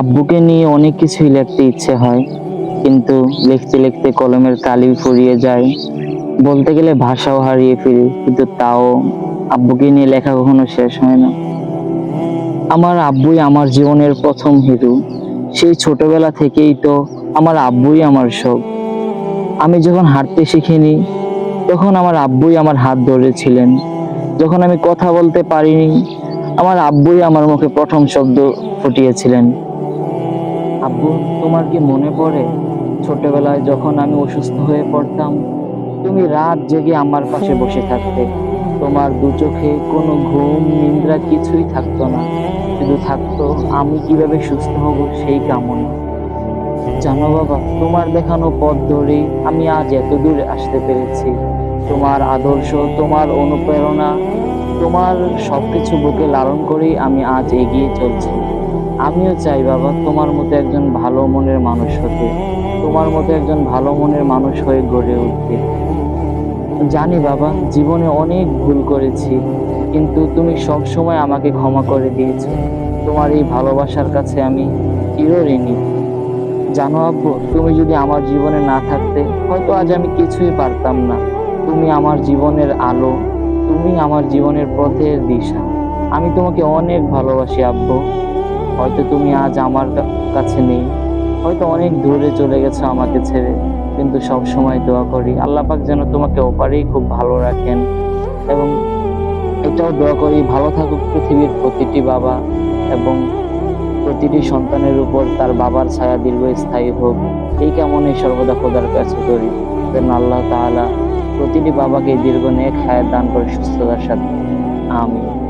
আব্বুকে নিয়ে অনেক কিছুই লিখতে ইচ্ছে হয়, কিন্তু লিখতে লিখতে কলমের কালি ফুরিয়ে যায়। বলতে গেলে ভাষাও হারিয়ে ফিরি, কিন্তু তাও আব্বুকে নিয়ে লেখা কখনো শেষ হয় না। আমার আব্বুই আমার জীবনের প্রথম হিরো। সেই ছোটবেলা থেকেই তো আমার আব্বুই আমার সব আমি যখন হাঁটতে শিখিনি, তখন আমার আব্বুই আমার হাত ধরেছিলেন। যখন আমি কথা বলতে পারিনি আমার আব্বুই আমার মুখে প্রথম শব্দ ফুটিয়েছিলেন। আব্বু, তোমার কি মনে পড়ে? ছোটবেলায় যখন আমি অসুস্থ হয়ে পড়তাম, তুমি রাত জেগে আমার পাশে বসে থাকতে। তোমার দু চোখে কোনো ঘুম, নিদ্রা কিছুই থাকতো না। শুধু থাকতো, আমি কীভাবে সুস্থ হব সেই কামনা। জানো বাবা, তোমার দেখানো পথ ধরে আমি আজ এত দূর আসতে পেরেছি। তোমার আদর্শ, তোমার অনুপ্রেরণা তোমার সবকিছু বুকে লালন করেই আমি আজ এগিয়ে চলছি। আমিও চাই বাবা তোমার মতো একজন ভালো মনের মানুষ হতে, তোমার মতো একজন ভালো মনের মানুষ হয়ে গড়ে উঠতে। জানি বাবা, জীবনে অনেক ভুল করেছি, কিন্তু তুমি সব সময় আমাকে ক্ষমা করে দিয়েছ। তোমার এই ভালোবাসার কাছে আমি চিরঋণী। জানো আব্বু, তুমি যদি আমার জীবনে না থাকতে, হয়তো আজ আমি কিছুই পারতাম না। তুমি আমার জীবনের আলো তুমি আমার জীবনের পথের দিশা। আমি তোমাকে অনেক ভালোবাসি, আব্বু। হয়তো তুমি আজ আমার কাছে নেই। হয়তো অনেক দূরে চলে গেছো আমাকে ছেড়ে। কিন্তু সব সময় দোয়া করি, আল্লাহ পাক যেন তোমাকে ওপারেই খুব ভালো রাখেন। এবং এটাও দোয়া করি, ভালো থাকুক পৃথিবীর প্রতিটি বাবা এবং প্রতিটি সন্তানের উপর তার বাবার ছায়া দীর্ঘস্থায়ী হোক। এই কামনে সর্বদা খোদার কাছে করি। যেন আল্লাহ তাআলা প্রতিটি বাবাকে দীর্ঘ নেক হায়াত দান করে সুস্থতার সাথে। আমিন।